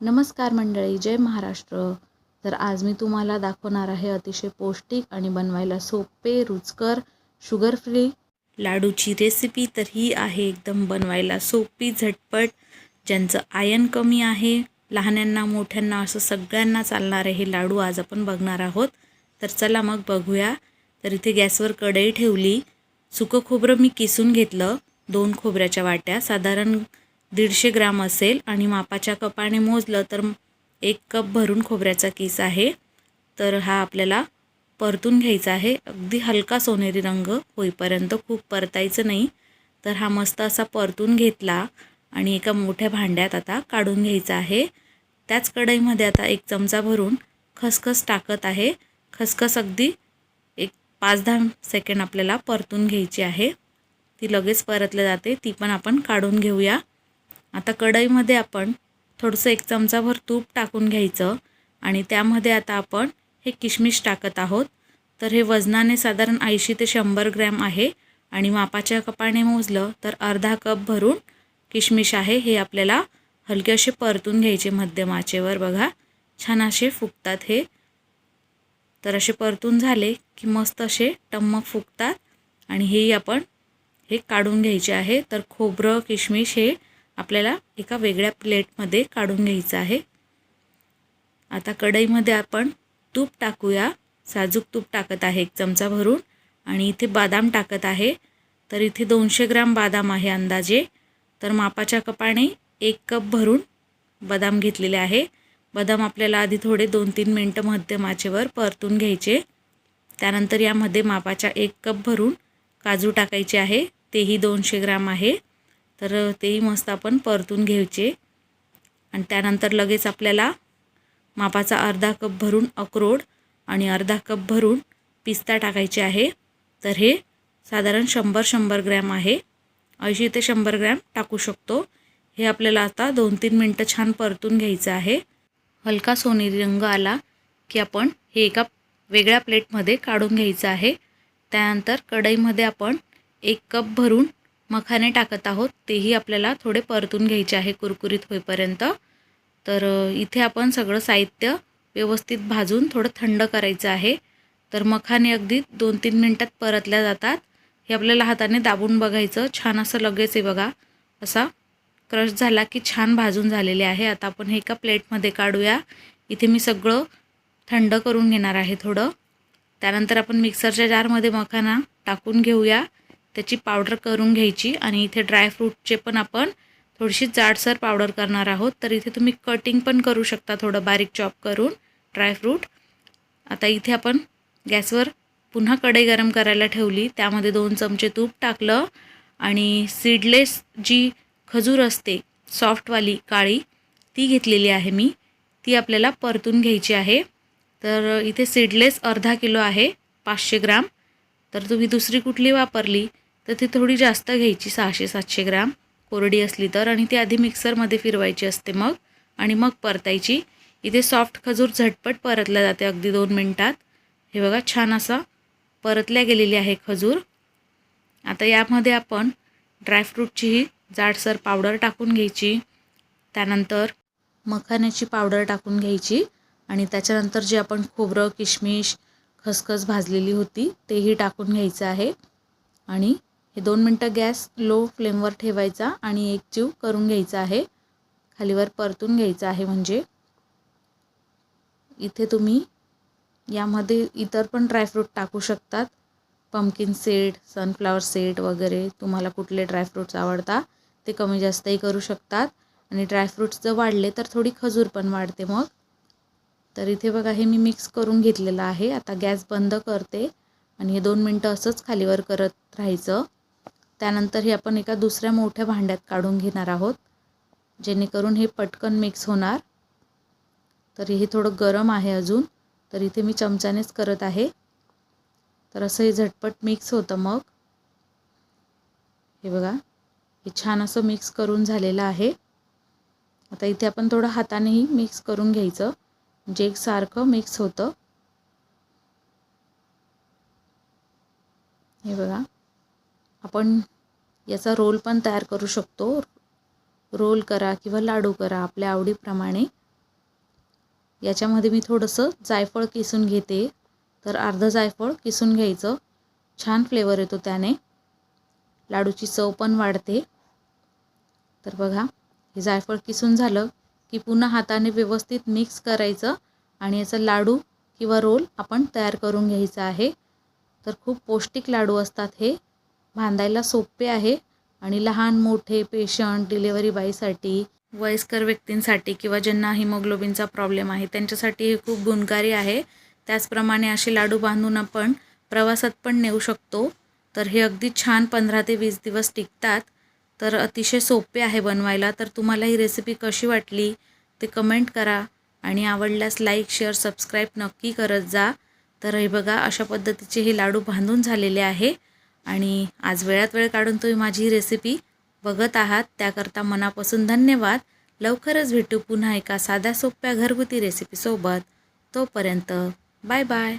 नमस्कार मंडळी जय महाराष्ट्र. तर आज मी तुम्हाला दाखवणार आहे अतिशय पौष्टिक आणि बनवायला सोपे रुचकर शुगर फ्री लाडूची रेसिपी तर ही आहे एकदम बनवायला सोपी झटपट ज्यांचं आयन कमी आहे लहान्यांना मोठ्यांना असं सगळ्यांना चालणार आहे हे लाडू आज आपण बघणार आहोत. तर चला मग बघूया. तर इथे गॅसवर कढई ठेवली. सुकं खोबरं मी किसून घेतलं दोन खोबऱ्याच्या वाट्या. साधारण दीडशे ग्राम असेल आणि मापाच्या कपाने मोजलं तर एक कप भरून खोबऱ्याचा किस आहे. तर हा आपल्याला परतून घ्यायचा आहे. अगदी हलका सोनेरी रंग होईपर्यंत खूप परतायचं नाही. तर हा मस्त असा परतून घेतला आणि एका मोठ्या भांड्यात आता काढून घ्यायचा आहे. त्याच कढईमध्ये आता एक चमचा भरून खसखस टाकत आहे. खसखस अगदी एक पाच दहा सेकंड आपल्याला परतून घ्यायची आहे. ती लगेच परतल्या जाते. ती पण आपण काढून घेऊया. आता कढईमध्ये आपण थोडंसं एक चमचाभर तूप टाकून घ्यायचं आणि त्यामध्ये आता आपण हे किशमिश टाकत आहोत. तर हे वजनाने साधारण ऐंशी ते शंभर ग्रॅम आहे आणि मापाच्या कपाने मोजलं तर अर्धा कप भरून किशमिश आहे हे आपल्याला हलके असे परतून घ्यायचे मध्यम आचेवर बघा. छान असे फुगतात हे. तर असे परतून झाले की मस्त असे टम्म फुगतात आणि हेही आपण हे काढून घ्यायचे आहे. तर खोबरं किशमिश हे आपल्याला एका वेगळ्या प्लेटमध्ये काढून घ्यायचं आहे. आता कढईमध्ये आपण तूप टाकूया. साजूक तूप टाकत आहे एक चमचा भरून. आणि इथे बदाम टाकत आहे. तर इथे दोनशे ग्राम बादाम आहे अंदाजे. तर मापाच्या कपाने एक कप भरून बदाम घेतलेले आहे. बदाम आपल्याला आधी थोडे दोन तीन मिनटं मध्यम आचेवर परतून घ्यायचे. त्यानंतर यामध्ये मापाच्या एक कप भरून काजू टाकायचे आहे. तेही दोनशे ग्राम आहे. तर तेही मस्त आपण परतून घ्यायचे. आणि त्यानंतर लगेच आपल्याला मापाचा अर्धा कप भरून अक्रोड आणि अर्धा कप भरून पिस्ता टाकायचे आहे. तर हे साधारण शंभर शंभर ग्रॅम आहे. ऐंशी ते शंभर ग्रॅम टाकू शकतो. हे आपल्याला आता दोन तीन मिनटं छान परतून घ्यायचं आहे. हलका सोनेरी रंग आला की आपण हे एका वेगळ्या प्लेटमध्ये काढून घ्यायचं आहे. त्यानंतर कढईमध्ये आपण एक कप भरून मखाने टाकत आहोत. तेही आपल्याला थोडे परतून घ्यायचे आहे कुरकुरीत होईपर्यंत. तर इथे आपण सगळं साहित्य व्यवस्थित भाजून थोडं थंड करायचं आहे. तर मखाने अगदी दोन तीन मिनटात परतल्या जातात. हे आपल्याला हाताने दाबून बघायचं. छान असं लगेच आहे बघा. असा क्रश झाला की छान भाजून झालेले आहे. आता आपण हे एका प्लेटमध्ये काढूया. इथे मी सगळं थंड करून घेणार आहे थोडं. त्यानंतर आपण मिक्सरच्या जारमध्ये मखाना टाकून घेऊया. त्याची पावडर करून घ्यायची आणि इथे ड्रायफ्रूटचे पण आपण थोडीशी जाडसर पावडर करणार आहोत. तर इथे तुम्ही कटिंग पण करू शकता थोडं बारीक चॉप करून ड्रायफ्रूट आता इथे आपण गॅसवर पुन्हा कढई गरम करायला ठेवली. त्यामध्ये दोन चमचे तूप टाकलं आणि सीडलेस जी खजूर असते सॉफ्टवाली काळी ती घेतलेली आहे मी. ती आपल्याला परतून घ्यायची आहे. तर इथे सीडलेस अर्धा किलो आहे पाचशे ग्राम. तर तुम्ही दुसरी कुठली वापरली? तर ती थोडी जास्त घ्यायची सहाशे सातशे ग्राम. कोरडी असली तर. आणि ती आधी मिक्सरमध्ये फिरवायची असते मग. आणि मग परतायची. इथे सॉफ्ट खजूर झटपट परतल्या जाते अगदी दोन मिनटात. हे बघा छान असं परतल्या गेलेली आहे खजूर. आता यामध्ये आपण ड्रायफ्रूटचीही जाडसर पावडर टाकून घ्यायची. त्यानंतर मखाण्याची पावडर टाकून घ्यायची. आणि त्याच्यानंतर जे आपण खोबरं किशमिश खसखस भाजलेली होती तेही टाकून घ्यायचं आहे. आणि हे दोन मिनटं गॅस लो फ्लेमवर ठेवायचा आणि एक जीव करून घ्यायचा आहे. खालीवर परतून घ्यायचं आहे म्हणजे. इथे तुम्ही यामध्ये इतर पण ड्रायफ्रूट टाकू शकतात. पम्पकिन सीड सनफ्लावर सीड वगैरे तुम्हाला कुठले ड्रायफ्रूट्स आवडतात ते कमी जास्तही करू शकतात. आणि ड्रायफ्रूट्स जर वाढले तर थोडी खजूर पण वाढते मग. तर इथे बघा हे मी मिक्स करून घेतलेलं आहे. आता गॅस बंद करते आणि हे दोन मिनटं असंच खालीवर करत राहायचं. त्यानंतर हे आपण एका दुसऱ्या मोठ्या भांड्यात काढून घेणार आहोत जेणेकरून हे पटकन मिक्स होणार. तर हे थोडं गरम आहे अजून तर इथे मी चमच्यानेच करत आहे. तर असं हे झटपट मिक्स होतं मग. हे बघा हे छान असं मिक्स करून झालेलं आहे. आता इथे आपण थोडं हातानेही मिक्स करून घ्यायचं म्हणजे एकसारखं मिक्स होतं. हे बघा आपण याचा रोल पण तयार करू शकतो. रोल करा किंवा लाडू करा आपल्या आवडीप्रमाणे. याच्यामध्ये मी थोडंसं जायफळ किसून घेते. तर अर्धं जायफळ किसून घ्यायचं. छान फ्लेवर येतो त्याने. लाडूची चव पण वाढते. तर बघा हे जायफळ किसून झालं की पुन्हा हाताने व्यवस्थित मिक्स करायचं आणि याचा लाडू किंवा रोल आपण तयार करून घ्यायचा आहे. तर खूप पौष्टिक लाडू असतात हे. बांधायला सोपे आहे आणि लहान मोठे पेशंट डिलेवरी बाईसाठी वयस्कर व्यक्तींसाठी किंवा ज्यांना हिमोग्लोबिनचा प्रॉब्लेम आहे त्यांच्यासाठी हे खूप गुणकारी आहे. त्याचप्रमाणे असे लाडू बांधून आपण प्रवासात पण नेऊ शकतो. तर हे अगदी छान पंधरा ते वीस दिवस टिकतात. तर अतिशय सोपे आहे बनवायला. तर तुम्हाला ही रेसिपी कशी वाटली ते कमेंट करा आणि आवडल्यास लाईक शेअर सबस्क्राईब नक्की करत जा. तर हे बघा अशा पद्धतीचे हे लाडू बांधून झालेले आहे. आणि आज वेळात वेळ काढून तुम्ही माझी रेसिपी बघत आहात. त्याकरता मनापासून धन्यवाद. लवकरच भेटू पुन्हा एका साध्या सोप्या घरगुती रेसिपीसोबत तोपर्यंत बाय बाय